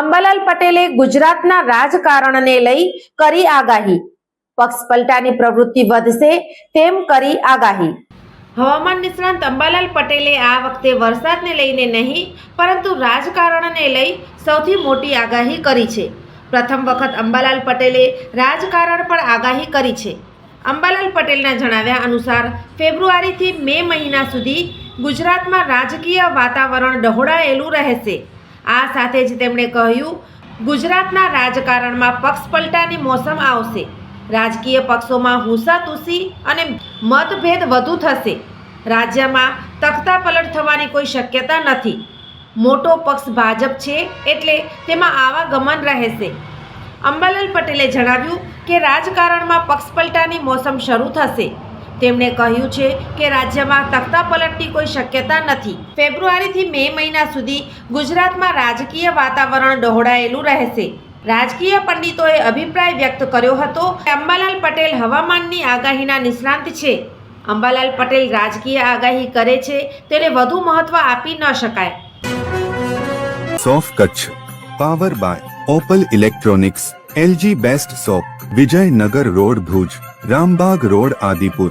અંબાલાલ પટેલે ગુજરાતના રાજકારણને લઈ કરી આગાહી. પક્ષ પલટાની પ્રવૃત્તિ વધશે તેમ કરી આગાહી. હવામાન નિષ્ણાંત અંબાલાલ પટેલે આ વખતે વરસાદને લઈને નહીં, પરંતુ રાજકારણને લઈ સૌથી મોટી આગાહી કરી છે. પ્રથમ વખત અંબાલાલ પટેલે રાજકારણ પર આગાહી કરી છે. અંબાલાલ પટેલના જણાવ્યા અનુસાર, ફેબ્રુઆરીથી મે મહિના સુધી ગુજરાતમાં રાજકીય વાતાવરણ ડહોળાયેલું રહેશે. આ સાથે જ તેમણે કહ્યું, ગુજરાતના રાજકારણમાં પક્ષ પલટાની મોસમ આવશે. રાજકીય પક્ષોમાં હુસાતુસી અને મતભેદ વધુ થશે. રાજ્યમાં તખ્તા પલટ થવાની કોઈ શક્યતા નથી. મોટો પક્ષ ભાજપ છે એટલે તેમાં આવાગમન રહેશે. અંબાલાલ પટેલે જણાવ્યું કે રાજકારણમાં પક્ષ પલટાની મોસમ શરૂ થશે. તેમણે કહ્યું છે કે રાજ્યમાં તખ્તા પલટની કોઈ શક્યતા નથી. ફેબ્રુઆરીથી મે મહિના સુધી ગુજરાતમાં રાજકીય વાતાવરણ ડહોળાયેલું રહેશે. રાજકીય પંડિતોએ અભિપ્રાય વ્યક્ત કર્યો હતો કે અંબાલાલ પટેલ હવામાનની આગાહીના નિષ્ણાંત છે. અંબાલાલ પટેલ રાજકીય આગાહી કરે છે, તેને વધુ મહત્વ આપી ન શકાય. સોફ Kutch, power by Opal electronics, LG best shop Vijaynagar road Bhuj, Rambag road Adipur.